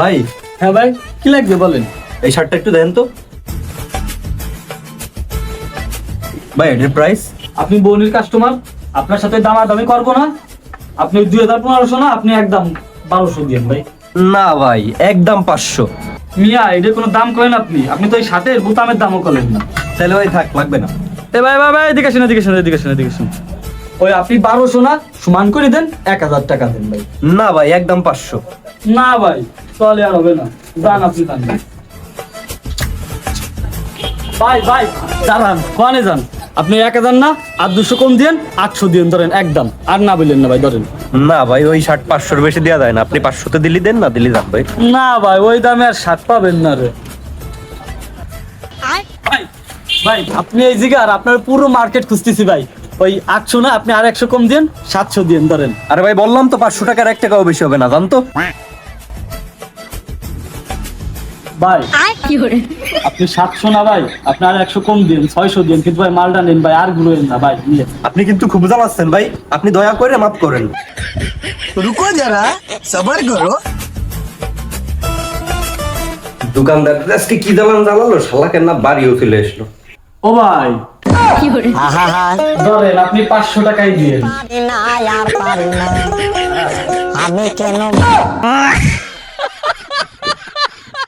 ভাই। হ্যাঁ ভাই কি লাগবে বলেন? এই শার্টটা একটু দেন তো। ভাই এটার প্রাইস আপনি বৌনির কাস্টমার আপনার সাথে দামাদামি করব না। আপনি দুই হাজার পনেরোশো না আপনি একদম বারোশো দিন ভাই। না ভাই একদম পাঁচশো। মিয়া এটার কোনো দাম করেন আপনি? আপনি তো এই শার্টের বোতামের দামও করেন না। তাহলে ভাই থাক লাগবে না। এ ভাই ভাই ভাই এদিকে শুনে এদিকে শুনে এদিকে শুনে এদিকে আসেন। ওই আপনি বারোশো না সমান করে দেন এক হাজার টাকা দেন ভাই। না ভাই একদম পাঁচশো। না ভাই চলে আর হবে না। যান আপনি যান ভাই ভাই দাঁড়ান কোয়ানে যান? আপনি এক হাজার না আর দুশো কম দিন আটশো দিন ধরেন একদম। আর না বললেন না ভাই ধরেন। না ভাই ওই শার্ট পাঁচশোর বেশি দেওয়া যায় না। আপনি পাঁচশোতে দিলি দেন না দিলি যান ভাই। না ভাই ওই দামে আর শার্ট পাবেন না রে। ভাই ভাই আপনি এই জায়গা আর আপনার পুরো মার্কেট খুঁজতেছি ভাই। ওই আটশো না আপনি আর একশো কম দিন সাতশো দিন ধরেন। আরে ভাই বললাম তো পাঁচশো টাকার এক টাকাও বেশি হবে না জানতো ভাই আপনি সাতশো না ভাই আপনি আর একশো কম দিন ছয়শো দিন কিন্তু ভাই মালটা নিন ভাই আর না ভাই নিয়ে। আপনি কিন্তু খুব জ্বালাচ্ছেন ভাই আপনি দয়া করে মাফ করেন। রুকো যারা সবার করো। দোকানদার কি জ্বালান জ্বালালো শালা কেন বাড়ি চলে আসলো। ও ভাই ধরেন আপনি পাঁচশো টাকাই দিয়ে না আর পারি না। আমি কেন